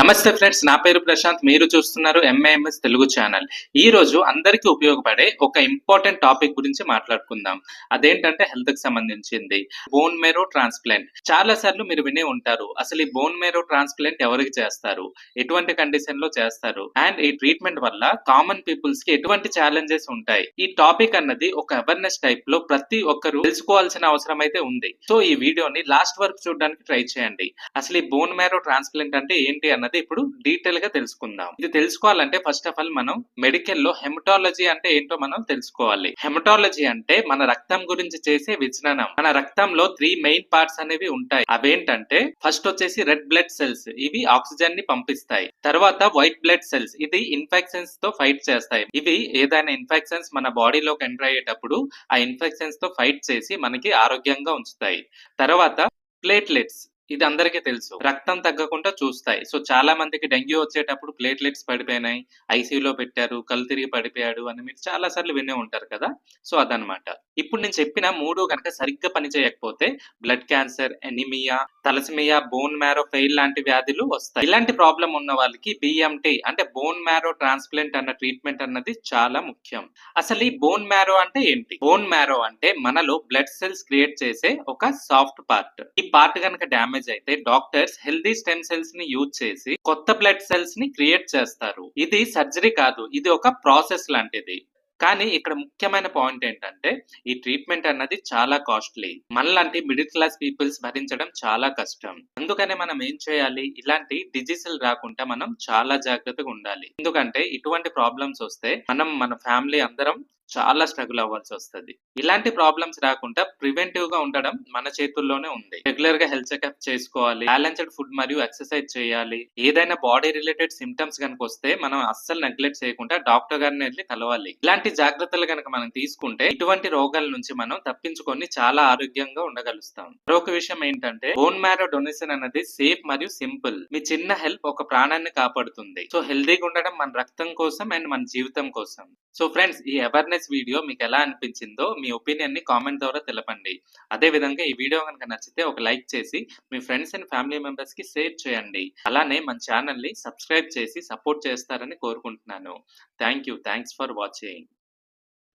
నమస్తే ఫ్రెండ్స్ నా పేరు ప్రశాంత్. మీరు చూస్తున్నారు ఎంఏఎంఎస్ తెలుగు ఛానల్. ఈ రోజు అందరికీ ఉపయోగపడే ఒక ఇంపార్టెంట్ టాపిక్ గురించి మాట్లాడుకుందాం. అదేంటంటే హెల్త్కి సంబంధించింది. Bone marrow transplant. చాలా సార్లు మీరు వినే ఉంటారు అసలు ఈ బోన్ మేరో ట్రాన్స్ప్లాంట్ ఎవరికి చేస్తారు? ఎటువంటి కండిషన్లో చేస్తారు? అండ్ ఈ ట్రీట్మెంట్ వల్ల కామన్ పీపుల్స్కి ఎటువంటి ఛాలెంజెస్ ఉంటాయి? ఈ టాపిక్ అన్నది ఒక అవేర్నెస్ టైప్లో ప్రతి ఒక్కరు తెలుసుకోవాల్సిన అవసరం అయితే ఉంది. సో ఈ వీడియోని లాస్ట్ వరకు చూడడానికి ట్రై చేయండి. అసలు ఈ బోన్ మేరో ట్రాన్స్ప్లాంట్ అంటే ఏంటి అన్నది ఇప్పుడు డీటెయిల్గా తెలుసుకుందాం. ఇది తెలుసుకోవాలంటే ఫస్ట్ ఆఫ్ ఆల్ మనం మెడికల్లో హెమటాలజీ అంటే ఏంటో మనం తెలుసుకోవాలి. హెమటాలజీ అంటే మన రక్తం గురించి చేసే విజ్ఞానం మన రక్తంలో త్రీ మెయిన్ పార్ట్స్ అనేవి ఉంటాయి. అవేంటంటే ఫస్ట్ వచ్చేసి రెడ్ బ్లడ్ సెల్స్ ఇవి ఆక్సిజన్ని పంపిస్తాయి. తర్వాత వైట్ బ్లడ్ సెల్స్ ఇది ఇన్ఫెక్షన్స్తో ఫైట్ చేస్తాయి. ఇవి ఏదైనా ఇన్ఫెక్షన్స్ మన బాడీలోకి ఎంటర్ అయ్యేటప్పుడు ఆ ఇన్ఫెక్షన్స్తో ఫైట్ చేసి మనకి ఆరోగ్యంగా ఉంచుతాయి. తర్వాత ప్లేట్లెట్స్ ఇది అందరికీ తెలుసు. రక్తం తగ్గకుండా చూస్తాయి. సో చాలా మందికి డెంగ్యూ వచ్చేటప్పుడు ప్లేట్లెట్స్ పడిపోయినాయి. ఐసీయూలో పెట్టారు కళ్ళు తిరిగి పడిపోయాడు అని మీరు చాలా సార్లు వినే ఉంటారు కదా? సో అదనమాట ఇప్పుడు నేను చెప్పిన మూడు కనుక సరిగ్గా పని చేయకపోతే blood cancer anaemia thalassemia bone marrow fail లాంటి వ్యాధులు వస్తాయి. ఇలాంటి ప్రాబ్లం ఉన్న వాళ్ళకి బిఎంటీ అంటే బోన్ మ్యారో ట్రాన్స్ప్లాంట్ అన్న ట్రీట్మెంట్ అన్నది చాలా ముఖ్యం. అసలు ఈ బోన్ మ్యారో అంటే ఏంటి? బోన్ మ్యారో అంటే మనలో బ్లడ్ సెల్స్ క్రియేట్ చేసే ఒక సాఫ్ట్ పార్ట్. ఈ పార్ట్ కనుక డ్యామేజ్ అయితే డాక్టర్స్ హెల్దీ స్టెమ్ సెల్స్ని యూజ్ చేసి కొత్త బ్లడ్ సెల్స్ని క్రియేట్ చేస్తారు. ఇది సర్జరీ కాదు ఇది ఒక ప్రాసెస్ లాంటిది. కానీ ఇక్కడ ముఖ్యమైన పాయింట్ ఏంటంటే ఈ ట్రీట్మెంట్ అన్నది చాలా కాస్ట్లీ. మనలాంటి మిడిల్ క్లాస్ పీపుల్స్ భరించడం చాలా కష్టం. అందుకనే మనం ఏం చేయాలి? ఇలాంటి డిజీజులు రాకుండా మనం చాలా జాగ్రత్తగా ఉండాలి. ఎందుకంటే ఇటువంటి ప్రాబ్లమ్స్ వస్తే మనం మన ఫ్యామిలీ అందరం చాలా స్ట్రగుల్ అవ్వాల్సి వస్తుంది. ఇలాంటి ప్రాబ్లమ్స్ రాకుండా ప్రివెంటివ్గా ఉండడం మన చేతుల్లోనే ఉంది. రెగ్యులర్గా హెల్త్ చెకప్ చేసుకోవాలి బ్యాలెన్స్డ్ ఫుడ్ మరియు ఎక్సర్సైజ్ చేయాలి. ఏదైనా బాడీ రిలేటెడ్ సిమ్టమ్స్ కనుక వస్తే మనం అస్సలు నెగ్లెక్ట్ చేయకుండా డాక్టర్ గారిని వెళ్ళి కలవాలి. ఇలాంటి జాగ్రత్తలు కనుక మనం తీసుకుంటే ఇటువంటి రోగాల నుంచి మనం తప్పించుకొని చాలా ఆరోగ్యంగా ఉండగలుగుతాం మరొక విషయం ఏంటంటే బోన్ మ్యారో డొనేషన్ అనేది సేఫ్ మరియు సింపుల్ మీ చిన్న హెల్ప్ ఒక ప్రాణాన్ని కాపాడుతుంది. సో హెల్దీగా ఉండడం మన రక్తం కోసం అండ్ మన జీవితం కోసం. సో ఫ్రెండ్స్ ఈ అవేర్నెస్ వీడియో మీకు ఎలా అనిపించిందో మీ ఒపీనియన్ని కామెంట్ ద్వారా తెలపండి. అదే విధంగా ఈ వీడియో కనుక నచ్చితే ఒక లైక్ చేసి మీ ఫ్రెండ్స్ అండ్ ఫ్యామిలీ మెంబర్స్కి షేర్ చేయండి. అలానే మన ఛానల్ని సబ్స్క్రైబ్ చేసి సపోర్ట్ చేస్తారని కోరుకుంటున్నాను. Thank you thanks for watching